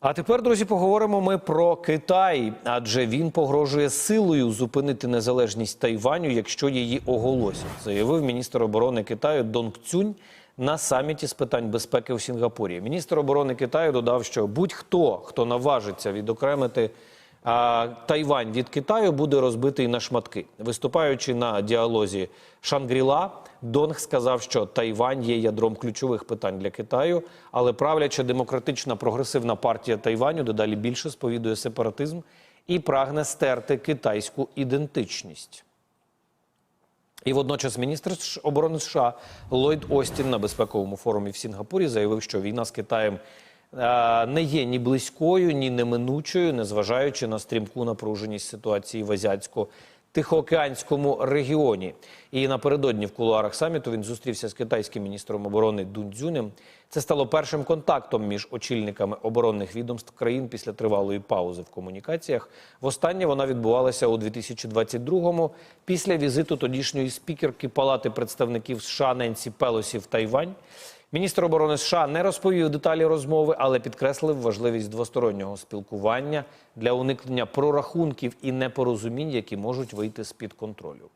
А тепер, друзі, поговоримо ми про Китай, адже він погрожує силою зупинити незалежність Тайваню, якщо її оголосять, заявив міністр оборони Китаю Донг Цюнь на саміті з питань безпеки у Сінгапурі. Міністр оборони Китаю додав, що будь-хто, хто наважиться відокремити Тайвань від Китаю, буде розбитий на шматки. Виступаючи на діалозі Шангріла, Донг сказав, що Тайвань є ядром ключових питань для Китаю, але правляча демократична прогресивна партія Тайваню дедалі більше сповідує сепаратизм і прагне стерти китайську ідентичність. І водночас міністр оборони США Ллойд Остін на безпековому форумі в Сінгапурі заявив, що війна з Китаєм не є ні близькою, ні неминучою, незважаючи на стрімку напруженість ситуації в азіатсько-тихоокеанському регіоні. І напередодні в кулуарах саміту він зустрівся з китайським міністром оборони Дун Цзюнем. Це стало першим контактом між очільниками оборонних відомств країн після тривалої паузи в комунікаціях. Востаннє вона відбувалася у 2022-му після візиту тодішньої спікерки Палати представників США Ненсі Пелосі в Тайвань. Міністр оборони США не розповів деталі розмови, але підкреслив важливість двостороннього спілкування для уникнення прорахунків і непорозумінь, які можуть вийти з під контролю.